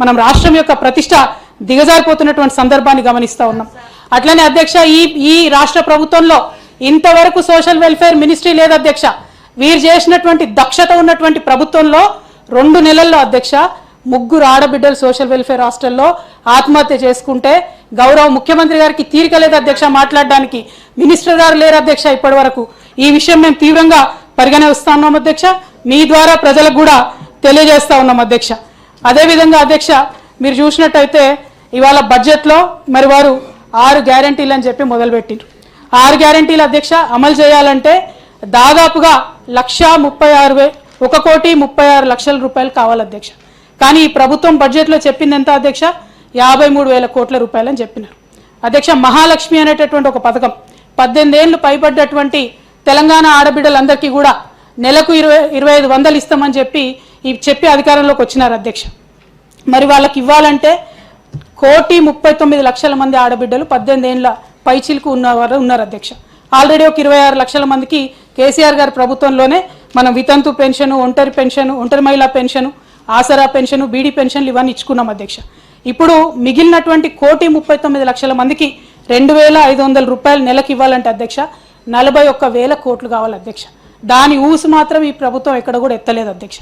మనం రాష్ట్రం యొక్క ప్రతిష్ట దిగజారిపోతున్నటువంటి సందర్భాన్ని గమనిస్తూ ఉన్నాం. అట్లనే అధ్యక్ష ఈ ఈ రాష్ట్ర ప్రభుత్వంలో ఇంతవరకు సోషల్ వెల్ఫేర్ మినిస్ట్రీ లేదు అధ్యక్ష. వీరు చేసినటువంటి దక్షత ఉన్నటువంటి ప్రభుత్వంలో రెండు నెలల్లో అధ్యక్ష ముగ్గురు ఆడబిడ్డలు సోషల్ వెల్ఫేర్ హాస్టల్లో ఆత్మహత్య చేసుకుంటే గౌరవ ముఖ్యమంత్రి గారికి తీరిక లేదు అధ్యక్ష మాట్లాడడానికి. మినిస్టర్ గారు లేరు అధ్యక్ష ఇప్పటి వరకు ఈ విషయం మేము తీవ్రంగా పరిగణిస్తా ఉన్నాం అధ్యక్ష. మీ ద్వారా ప్రజలకు కూడా తెలియజేస్తా ఉన్నాం అధ్యక్ష. అదేవిధంగా అధ్యక్ష మీరు చూసినట్టయితే ఇవాళ బడ్జెట్లో మరి వారు ఆరు గ్యారంటీలు అని చెప్పి మొదలుపెట్టిండ్రు ఆరు గ్యారంటీలు అధ్యక్ష అమలు చేయాలంటే దాదాపుగా లక్ష ముప్పై ఆరు వే ఒక కోటి ముప్పై ఆరు లక్షల రూపాయలు కావాలి అధ్యక్ష. కానీ ఈ ప్రభుత్వం బడ్జెట్లో చెప్పింది ఎంత అధ్యక్ష? యాభై మూడు వేల కోట్ల రూపాయలు అని చెప్పినారు. అధ్యక్ష మహాలక్ష్మి అనేటటువంటి ఒక పథకం. పద్దెనిమిది ఏళ్ళు పైబడ్డటువంటి తెలంగాణ ఆడబిడ్డలందరికీ కూడా నెలకు ఇరవై ఇరవై ఐదు వందలు ఇస్తామని చెప్పి చెప్పి అధికారంలోకి వచ్చినారు అధ్యక్ష. మరి వాళ్ళకి ఇవ్వాలంటే కోటి ముప్పై తొమ్మిది లక్షల మంది ఆడబిడ్డలు పద్దెనిమిది ఏళ్ళ పైచిలకు ఉన్నవారు ఉన్నారు అధ్యక్ష. ఆల్రెడీ ఒక ఇరవై ఆరు లక్షల మందికి కేసీఆర్ గారి ప్రభుత్వంలోనే మనం వితంతు పెన్షన్ ఒంటరి పెన్షన్ ఒంటరి మహిళా పెన్షన్ ఆసరా పెన్షన్ బీడీ పెన్షన్లు ఇవన్నీ ఇచ్చుకున్నాం అధ్యక్ష. ఇప్పుడు మిగిలినటువంటి కోటి ముప్పై తొమ్మిది లక్షల మందికి రెండు వేల ఐదు వందల రూపాయలు నెలకు ఇవ్వాలంటే అధ్యక్ష నలభై ఒక్క వేల కోట్లు కావాలి అధ్యక్ష. దాని ఊసు మాత్రం ఈ ప్రభుత్వం ఎక్కడ కూడా ఎత్తలేదు అధ్యక్ష.